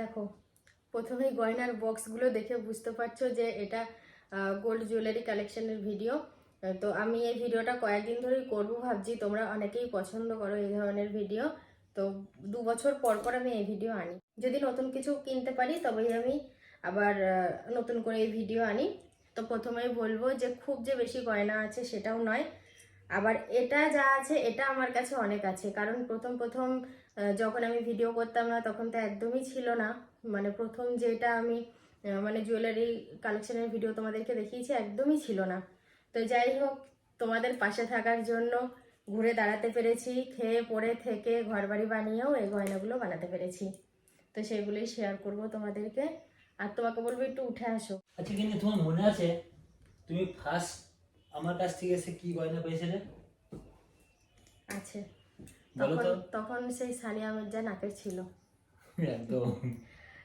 দেখো, প্রথমেই গয়নার বক্সগুলো দেখে বুঝতে পারছ যে এটা গোল্ড জুয়েলারি কালেকশনের ভিডিও তো আমি এই ভিডিওটা কয়েকদিন ধরেই করব ভাবছি, তোমরা অনেকেই পছন্দ করো এই ধরনের ভিডিও তো দু বছর পর পর আমি এই ভিডিও আনি। যদি নতুন কিছু কিনতে পারি, তবেই আমি আবার নতুন করে এই ভিডিও আনি। তো প্রথমেই বলব যে খুব যে বেশি গয়না আছে সেটাও নয়। আবার এটা যা আছে, এটা আমার কাছে অনেক আছে। কারণ প্রথম প্রথম যখন আমি ভিডিও করতাম না তখন তো একদমই ছিল না। মানে প্রথম যেটা আমি মানে জুয়েলারি কালেকশনের ভিডিও তোমাদেরকে দেখিয়েছি একদমই ছিল না। তো যাই হোক তোমাদের পাশে থাকার জন্য ঘুরে দাঁড়াতে পেরেছি খেয়ে পড়ে থেকে ঘরবাড়ি বানিয়েও এই গয়নাগুলো বানাতে পেরেছি। তো সেগুলোই শেয়ার করব তোমাদেরকে। আর তোমাকে বলব একটু উঠে আসো। আচ্ছা কিন্তু তোমার মনে আছে তুমি ফার্স্ট আমার কাছ থেকে এসে কি গয়না পেয়েছিলে? আছে। বলো তখন তো। তখন সেই সানিয়া মির্জা নাকের ছিল। একদম।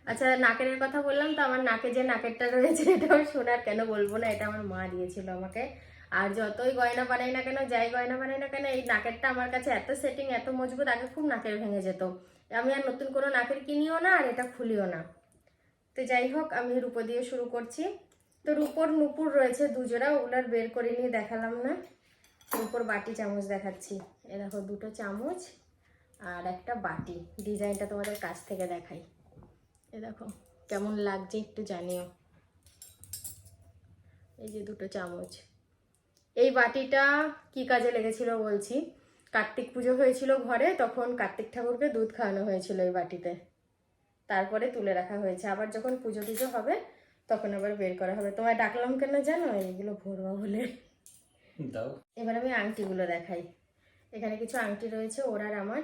আচ্ছা নাকের কথা বললাম তো আমার নাকে যে নাকেরটা রয়েছে এটাও সোনার কেন বলব না এটা আমার মা দিয়েছিল আমাকে। আর যতই গয়না বানাই না কেন যাই গয়না বানাই না কেন এই নাকেরটা আমার কাছে এত সেটিং এত মজবুত আগে খুব নাকের ভেঙে যেত। আমি আর নতুন কোনো নাকের কিনিও না আর এটা খুলিও না। তো যাই হোক আমি রূপো দিয়ে শুরু করছি। তো রূপোর নুপুর রয়েছে দুজোড়া ওগুলার বের করে নিয়ে দেখালাম না। রূপোর বাটি চামচ দেখাচ্ছি। এ দেখো, দুটো চামচ আর একটা বাটি। ডিজাইনটা তোমাদের কাছ থেকে দেখাই। এ দেখো, কেমন লাগছে একটু জানিও। এই যে দুটো চামচ। এই বাটিটা কি কাজে লেগেছিল বলছি? কার্তিক পুজো হয়েছিল ঘরে, তখন কার্তিক ঠাকুরকে দুধ খাওয়ানো হয়েছিল এই বাটিতে। তারপরে তুলে রাখা হয়েছে। আবার যখন পুজো টুজো হবে, তখন আবার বের করা হবে। তোমায় ডাকলাম কেন জানো? এইগুলো ভরবা বলে। দাও। এবার আমি আংটিগুলো দেখাই। এখানে কিছু আংটি রয়েছে, ওর আর আমার।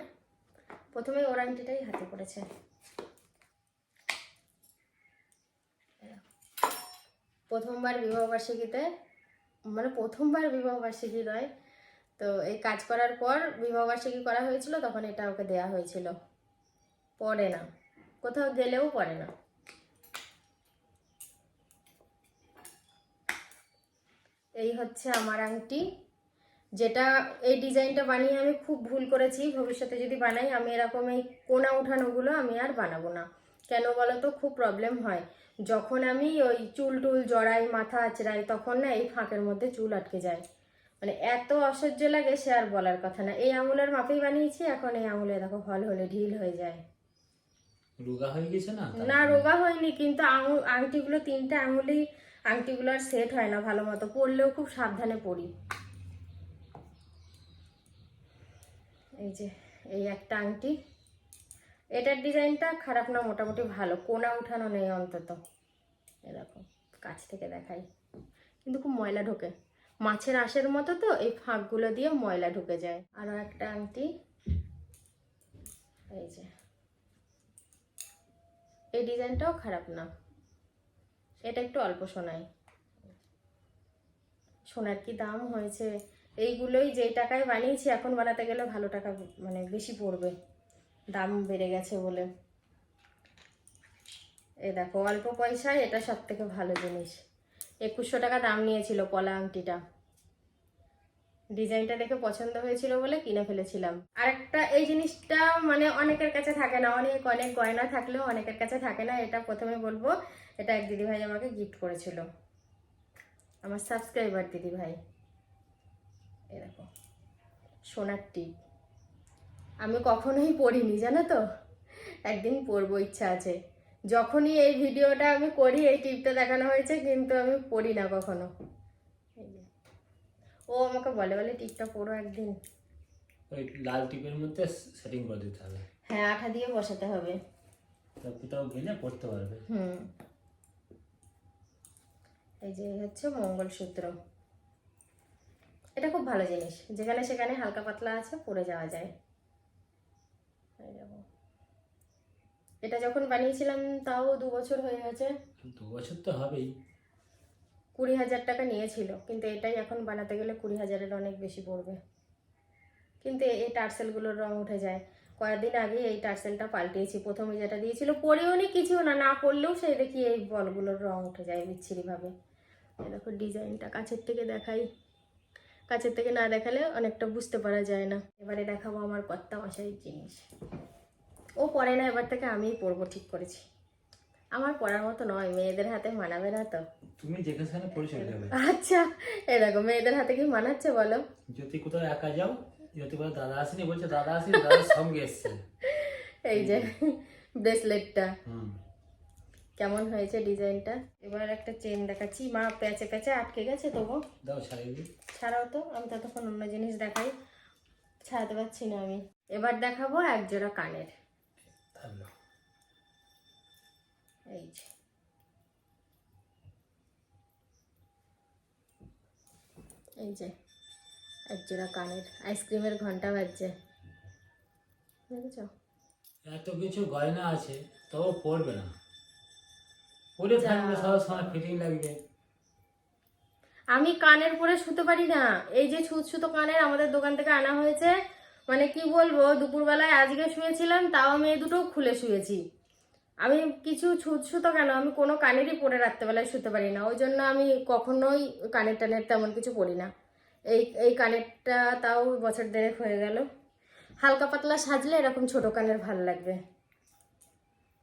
প্রথমে ওর আংটিটাই হাতে পড়েছে। প্রথমবার বিবাহবার্ষিকীতে মানে প্রথমবার বিবাহবার্ষিকী নয়, তো এই কাজ করার পর বিবাহবার্ষিকী করা হয়েছিল, তখন এটা ওকে দেয়া হয়েছিল। পরে না। কোথাও গেলেও পরে না। এই হচ্ছে আমার আংটি যেটা এই ডিজাইনটা বানিয়ে আমি খুব ভুল করেছি ভবিষ্যতে যদি বানাই আমি এরকম এই কোনা উঠানোগুলো আমি আর বানাবো না। কেন বলো তো খুব প্রবলেম হয়। যখন আমি ওই চুল টুল জড়াই মাথা আঁচড়াই তখন না এই ফাঁকের মধ্যে চুল আটকে যায়। মানে এত অসহ্য লাগে সে আর বলার কথা না। এই আঙুলের মাপেই বানিয়েছি এখন এই আঙুলে দেখো হল হলে ঢিল হয়ে যায়। রোগা হয়ে গেছে না? না রোগা হয়নি কিন্তু আঙুল আংটিগুলো তিনটে আঙুলেই আংটিগুলো আর সেট হয় না ভালো মতো। পরলেও খুব সাবধানে পরি। এই যে, এই একটা আংটি। এটার ডিজাইনটা খারাপ না, মোটামুটি ভালো। কোনা উঠানো নেই অন্তত। এরকম কাছ থেকে দেখাই। কিন্তু খুব ময়লা ঢোকে। মাছের আঁশের মতো তো, এই ফাঁকগুলো দিয়ে ময়লা ঢুকে যায়। আরও একটা আংটি। এই যে। এই ডিজাইনটাও খারাপ না। এটা একটু অল্প সোনায় সোনার কি দাম হয়েছে? এইগুলোই যে টাকায় বানিয়েছি, এখন বানাতে গেলে ভালো টাকা মানে বেশি পড়বে। দাম বেড়ে গেছে বলে। এ দেখো, অল্প পয়সায় এটা সব থেকে ভালো জিনিস। একুশশো টাকা দাম নিয়েছিল কলা আংটিটা। ডিজাইনটা দেখে পছন্দ হয়েছিল বলে কিনে ফেলেছিলাম। আর একটা এই জিনিসটা মানে অনেকের কাছে থাকে না, অনেক অনেক গয়না থাকলেও অনেকের কাছে থাকে না, এটা প্রথমে বলব, এটা এক দিদিভাই আমাকে গিফট করেছিল। আমার সাবস্ক্রাইবার দিদিভাই। এরকম সোনার টিপ। আমি কখনোই পড়িনি, জানো তো? একদিন পরবো ইচ্ছা আছে। যখনই এই ভিডিওটা আমি করি, এই টিপটা দেখানো হয়েছে, কিন্তু আমি পড়ি না কখনো। ও আমাকে বলে বলে টিপটা পড়ো একদিন। ওই লাল টিপের মধ্যে সেটিং করে দিতে হবে। হ্যাঁ আঠা দিয়ে বসাতে হবে। তা কোথাও গেলে পড়তে পারবে। হুম। এই যে হচ্ছে মঙ্গলসূত্র। এটা খুব ভালো জিনিস। যেখানে সেখানে হালকা পাতলা আছে পরে যাওয়া যায়। এটা যখন বানিয়েছিলাম তাও দু বছর হয়ে গেছে। দু বছর তো হবেই। কুড়ি হাজার টাকা নিয়েছিল, কিন্তু এটাই এখন বানাতে গেলে কুড়ি হাজারের অনেক বেশি পড়বে। কিন্তু এই টার্সেলগুলোর রং উঠে যায়। কয়েকদিন আগে এই টার্সেলটা পাল্টিয়েছি, প্রথমে যেটা দিয়েছিল পরেও নি কিছু না না পড়লেও সেই দেখি এই বলগুলোর রং উঠে যায় বিচ্ছিরিভাবে। দেখো ডিজাইনটা, কাছের থেকে দেখাই। কাছের থেকে না দেখালে অনেকটা বুঝতে পারা যায় না। এবারে দেখাবো আমার কর্তা মশাইয়ের জিনিস। ও পরে না, এবার থেকে আমিই পরবো, ঠিক করেছি। আমার পড়ার মতো নয় মেয়েদের হাতে মানাবে না তো। তুমি যেখানে সেখানে পরে চলে যাবে আচ্ছা দেখো মেয়েদের হাতে কি মানাচ্ছে বলো। যদি কোথাও একা যাও? যদি বলে দাদা আসেনি বলছে দাদা আসেনি দাদার সঙ্গে এসছে। এই যে ব্রেসলেটটা। কেমন হয়েছে ডিজাইনটা? এবার একটা চেন দেখাচ্ছি। মা প্যাচে প্যাচে আটকে গেছে তবু। দাও ছাড়িয়ে ছাড়াও তো আমি ততক্ষণ অন্য জিনিস দেখাই। ছাড়াতে পারছি না আমি। এবার দেখাবো এক জোড়া কানের। এই যে। এই যে এক জোড়া কানের আইসক্রিমের ঘণ্টা বাজছে। দেখেছ? এত কিছু গয়না আছে তবু পড়বে না। পরে থাকবে সব সময় ফিটিং লাগবে। আমি কানের পরে শুতে পারি না। এই যে ছুত সুতো কানের আমাদের দোকান থেকে আনা হয়েছে মানে কি বলব দুপুরবেলায় আজকে শুয়েছিলাম তাও আমি এই দুটো খুলে শুয়েছি। আমি কিছু ছুত সুতো কেন? আমি কোনো কানেরই পরে রাত্রেবেলায় শুতে পারি না। ওই জন্য আমি কখনোই কানের টানের তেমন কিছু পরি না। এই এই কানেরটা তাও বছর দেড়েক হয়ে গেল। হালকা পাতলা সাজলে এরকম ছোট কানের ভালো লাগবে।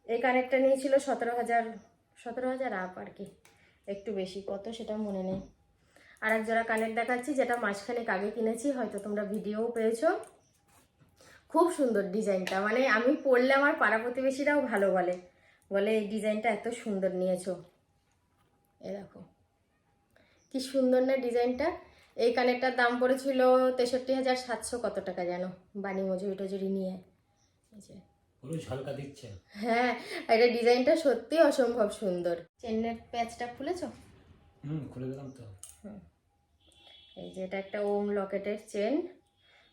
এই কানেরটা নিয়েছিল সতেরো হাজার সতেরো হাজার আপ আর কি। একটু বেশি, কত সেটা মনে নেই। আর এক জোড়া কানের দেখাচ্ছি, যেটা মাঝখানে আগে কিনেছি, হয়তো তোমরা ভিডিওও পেয়েছ। খুব সুন্দর ডিজাইনটা। মানে আমি পরলে আমার পাড়া প্রতিবেশীরাও ভালো বলে। বলে এই ডিজাইনটা এত সুন্দর নিয়েছো। এ দেখো। কি সুন্দর না ডিজাইনটা। এই কানেরটার দাম পড়েছিল তেষট্টি হাজার সাতশো কত টাকা যেন বানি মজুরি টজুরি নিয়ে। পুরো ঝলকা দিচ্ছে। হ্যাঁ এটা ডিজাইনটা সত্যি অসম্ভব সুন্দর। চেনের প্যাচটা খুলেছো? হুম খুলে দিলাম তো। এই যে এটা একটা ওম লকেটের চেন।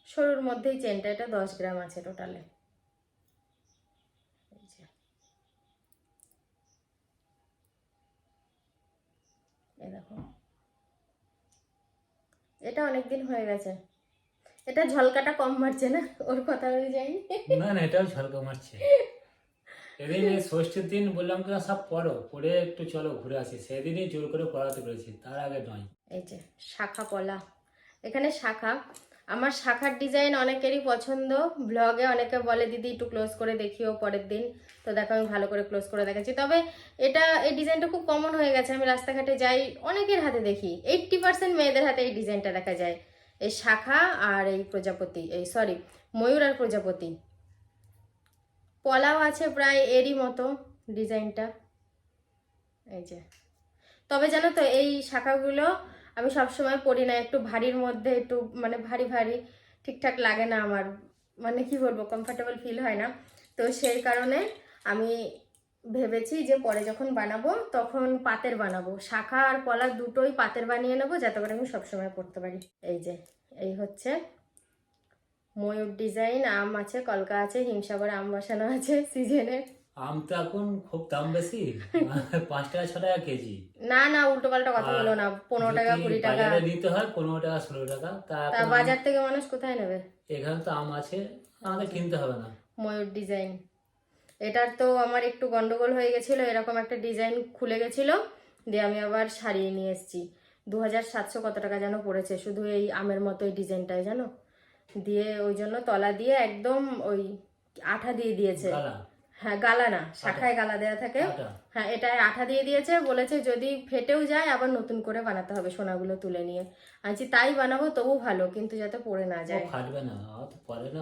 সরুর মধ্যেই চেনটা এটা দশ গ্রাম আছে টোটালে দেখো। এটা অনেক দিন হয়ে গেছে। এটা ঝলকাটা কম মারছে না? ওর কথা অনুযায়ী। না না এটাও ঝলকা মারছে। এদিন ষষ্ঠীর দিন বললাম কি সব পড়ো পড়ে একটু চলো ঘুরে আসি। সেদিনই জোর করে পড়াতে পেরেছি তার আগে নয়। এই যে শাখা পলা। এখানে শাখা আমার শাখার ডিজাইন অনেকেরই পছন্দ। ব্লগে অনেকে বলে, দিদি, একটু ক্লোজ করে দেখিও পরের দিন। তো দেখো, আমি ভালো করে ক্লোজ করে দেখাচ্ছি। তবে এটা, এই ডিজাইনটা খুব কমন হয়ে গেছে। আমি রাস্তাঘাটে যাই, অনেকের হাতে দেখি। এইট্টি পার্সেন্ট মেয়েদের হাতে এই ডিজাইনটা দেখা যায়। এই শাখা আর এই প্রজাপতি, এই সরি ময়ূর আর প্রজাপতি। পলাও আছে প্রায় এরই মতো ডিজাইনটা। এই যে। তবে জানো তো, এই শাখাগুলো আমি সবসময় পরি না, একটু ভারীর মধ্যে একটু মানে ভারী ভারী, ঠিকঠাক লাগে না আমার। মানে কি বলব কমফর্টেবল ফিল হয় না। তো সেই কারণে আমি ভেবেছি যে পরে যখন বানাবো তখন পাতের বানাবো। শাখা আর পলা দুটোই পাতের বানিয়ে নেব, যাতে করে আমি সবসময় পরতে পারি। এই যে, এই হচ্ছে ময়ূর ডিজাইন আম আছে, কলকা আছে, হিমসাগর আম বসানো আছে সিজনের আম তো এখন খুব দাম বেশি। পাঁচ টাকা ছ টাকা কেজি। না না উল্টো পাল্টা কথা বলো না। পনেরো টাকা কুড়ি টাকা। বাজারে নিতে হয় পনেরো টাকা ষোলো টাকা। তা বাজার থেকে মানুষ কোথায় নেবে? এখানে তো আম আছে আমাদের কিনতে হবে না। ময়ূর ডিজাইন। এটার তো আমার একটু গন্ডগোল হয়ে গেছিল এরকম একটা ডিজাইন খুলে গেছিল দিয়ে আমি আবার সারিয়ে নিয়ে এসেছি। দু হাজার সাতশো কত টাকা যেন পড়েছে শুধু এই আমের মতো এই ডিজাইনটাই জানো? দিয়ে ওই জন্য তলা দিয়ে একদম ওই আঠা দিয়ে দিয়েছে। হ্যাঁ গালা না শাখায় গালা দেওয়া থাকে। হ্যাঁ এটায় আঠা দিয়ে দিয়েছে বলেছে যদি ফেটেও যায় আবার নতুন করে বানাতে হবে সোনাগুলো তুলে নিয়ে। আছি তাই বানাবো তবু ভালো কিন্তু যাতে পড়ে না যায়। ফাটবে না পরে না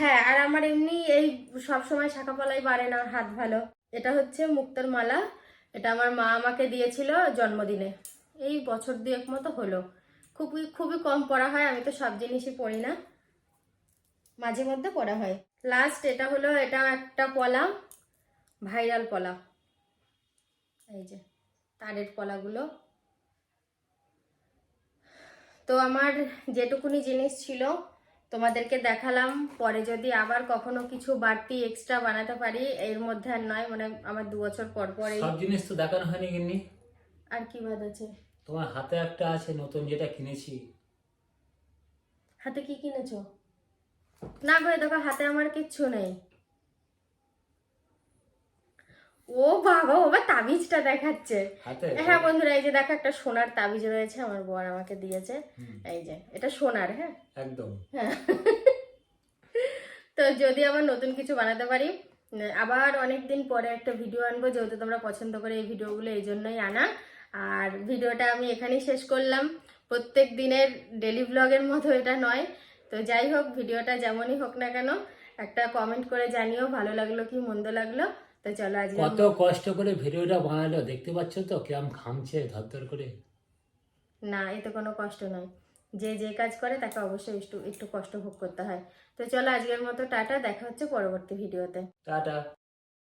হ্যাঁ আর আমার এমনি এই সব সময় শাখা পলাই বাড়ে না হাত ভালো। এটা হচ্ছে মুক্তোর মালা এটা আমার মা আমাকে দিয়েছিল জন্মদিনে। এই বছর দুয়েক মতো হলো। খুবই খুবই কম পড়া হয় আমি তো সব জিনিসই পড়ি না। মাঝে মধ্যে পড়া হয়। লাস্ট এটা হলো এটা একটা পলা ভাইরাল পলা এই যে তারের পলাগুলো তো আমার যেটুকুনি জিনিস ছিল তোমাদেরকে দেখালাম। পরে যদি আবার কখনো কিছু বাড়তি এক্সট্রা বানাতে পারি এর মধ্যে আর নয় মানে আমার দু বছর পর পর এই সব জিনিস তো দেখানো হয়নি কিনি আর কি বাদ আছে? তোমার হাতে একটা আছে নতুন যেটা কিনেছি। হাতে কি কিনেছো? না করে দেখো হাতে আমার কিচ্ছু নেই। ও বাবা বাবা তাবিজটা দেখাচ্ছে। হ্যাঁ বন্ধুরা এই যে দেখো একটা সোনার তাবিজ রয়েছে আমার বর আমাকে দিয়েছে। এই যে এটা সোনার হ্যাঁ? একদম। হ্যাঁ। তো যদি আবার নতুন কিছু বানাতে পারি আবার অনেক দিন পরে একটা ভিডিও আনব যেহেতু তোমরা পছন্দ করে এই ভিডিওগুলো এই জন্যই আনা। আর ভিডিওটা আমি এখানেই শেষ করলাম। প্রত্যেক দিনের ডেলি ব্লগের মতো এটা নয়। তো যাই হোক ভিডিওটা যেমনই হোক না কেন একটা কমেন্ট করে জানিও ভালো লাগল কি মন্দ লাগল। তো চলো আজকে কত কষ্ট করে ভিডিওটা বানালো দেখতে পাচ্ছ তো কিরম ঘামছে ধরধর করে। না এতে কোনো কষ্ট নয়। যে যে কাজ করে তাকে অবশ্যই একটু একটু কষ্ট ভোগ করতে হয়। তো চলো আজকের মতো টাটা দেখা হচ্ছে পরবর্তী ভিডিওতে। টাটা।